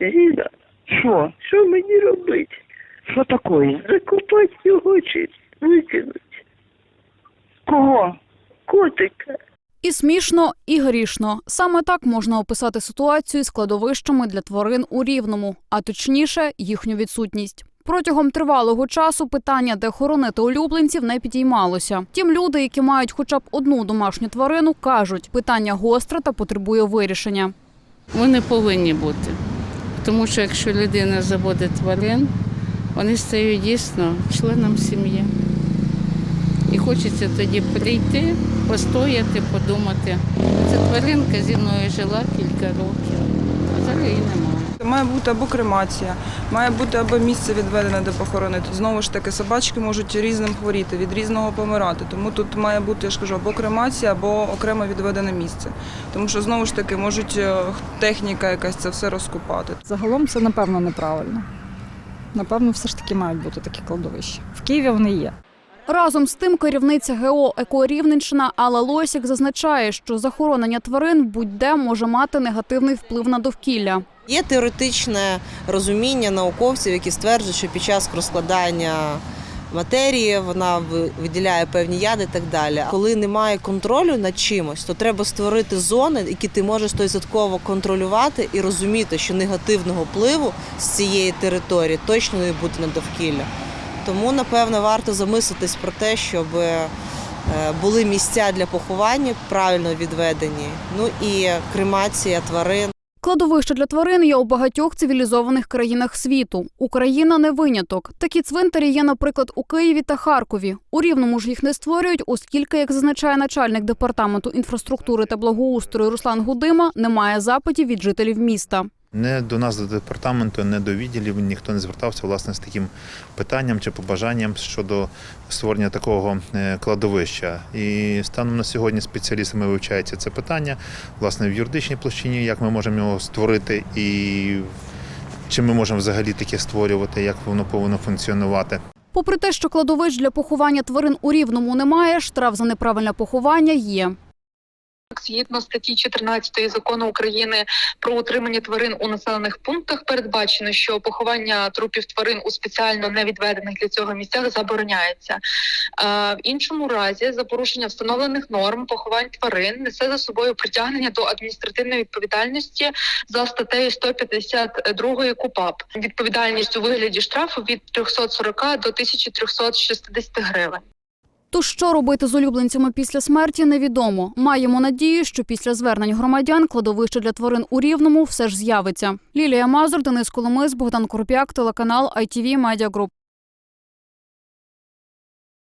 Ліна, Що? що мені робити? Що таке? Закопати його чи викинути? Кого? Котика. І смішно, і грішно. Саме так можна описати ситуацію з кладовищами для тварин у Рівному, а точніше, їхню відсутність. Протягом тривалого часу питання, де хоронити улюбленців, не підіймалося. Тім люди, які мають хоча б одну домашню тварину, кажуть, питання гостре та потребує вирішення. Вони повинні бути. Тому що якщо людина заводить тварин, вони стають дійсно членом сім'ї. І хочеться тоді прийти, постояти, подумати. Ця тваринка зі мною жила кілька років, а зараз її немає. Має бути або кремація, має бути або місце відведене, де похоронити. Знову ж таки, собачки можуть різним хворіти, від різного помирати. Тому тут має бути, я ж кажу, або кремація, або окремо відведене місце. Тому що знову ж таки можуть е, техніка якась це все розкупати. Загалом це напевно неправильно. Напевно, все ж таки мають бути такі кладовища. В Києві вони є. Разом з тим, керівниця ГО «Екорівненщина» Алла Лосік зазначає, що захоронення тварин будь-де може мати негативний вплив на довкілля. Є теоретичне розуміння науковців, які стверджують, що під час розкладання матерії вона виділяє певні яди і так далі. Коли немає контролю над чимось, то треба створити зони, які ти можеш стовідсотково контролювати і розуміти, що негативного впливу з цієї території точно не буде на довкілля. Тому, напевно, варто замислитись про те, щоб е, були місця для поховання правильно відведені. Ну і кремація тварин. Кладовища для тварин є у багатьох цивілізованих країнах світу. Україна не виняток. Такі цвинтарі є, наприклад, у Києві та Харкові. У Рівному ж їх не створюють, оскільки, як зазначає начальник департаменту інфраструктури та благоустрою Руслан Гудима, немає запитів від жителів міста. Не до нас, до департаменту, не до відділів ніхто не звертався власне з таким питанням чи побажанням щодо створення такого е, кладовища. І станом на сьогодні спеціалістами вивчається це питання, власне, в юридичній площині, як ми можемо його створити і чи ми можемо взагалі таке створювати, як воно повинно функціонувати. Попри те, що кладовищ для поховання тварин у Рівному немає, штраф за неправильне поховання є. Згідно статті 14 закону України про утримання тварин у населених пунктах передбачено, що поховання трупів тварин у спеціально невідведених для цього місцях забороняється. Е, в іншому разі, за порушення встановлених норм поховань тварин несе за собою притягнення до адміністративної відповідальності за статтею 152 КУПАП. Відповідальність у вигляді штрафу від 340 до 1360 гривень. То що робити з улюбленцями після смерті, невідомо. Маємо надію, що після звернень громадян кладовище для тварин у Рівному все ж з'явиться. Лілія Мазур, Денис Коломис, Богдан Курпяк, телеканал ITV Media Group.